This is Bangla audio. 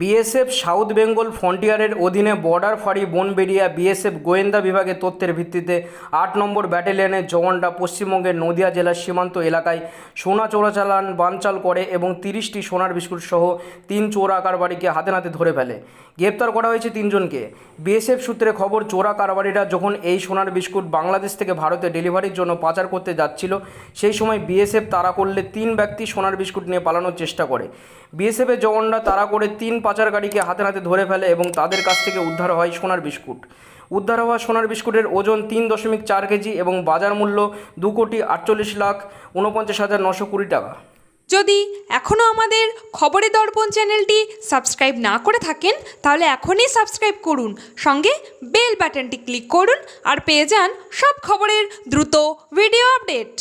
বিএসএফ সাউথ বেঙ্গল ফ্রন্টিয়ারের অধীনে বর্ডার ফাঁড়ি, বনবেড়িয়া, বিএসএফ গোয়েন্দা বিভাগের তথ্যের ভিত্তিতে আট নম্বর ব্যাটালিয়নের জওয়ানরা পশ্চিমবঙ্গের নদিয়া জেলার সীমান্ত এলাকায় সোনা চোরাচালান, বানচাল করে এবং তিরিশটি সোনার বিস্কুট সহ তিন চোরা কারবারিকে হাতে নাতে ধরে ফেলে। গ্রেপ্তার করা হয়েছে তিনজনকে। বিএসএফ সূত্রে খবর, চোরা কারবারিরা যখন এই সোনার বিস্কুট বাংলাদেশ থেকে ভারতে ডেলিভারির জন্য পাচার করতে যাচ্ছিল, সেই সময় বিএসএফ তাড়া করলে তিন ব্যক্তি সোনার বিস্কুট নিয়ে পালানোর চেষ্টা করে। বিএসএফের জওয়ানরা তাড়া করে তিন পাচারকারীকে হাতে নাতে ধরে ফেলে এবং তাদের কাছ থেকে উদ্ধার হয় সোনার বিস্কুট। উদ্ধার হওয়া সোনার বিস্কুটের ওজন তিন দশমিক চার কেজি এবং বাজার মূল্য দু কোটি আটচল্লিশ লাখ উনপঞ্চাশ হাজার নশো কুড়ি টাকা। যদি এখনও আমাদের খবরের দর্পণ চ্যানেলটি সাবস্ক্রাইব না করে থাকেন, তাহলে এখনই সাবস্ক্রাইব করুন, সঙ্গে বেল বাটনটি ক্লিক করুন আর পেয়ে যান সব খবরের দ্রুত ভিডিও আপডেট।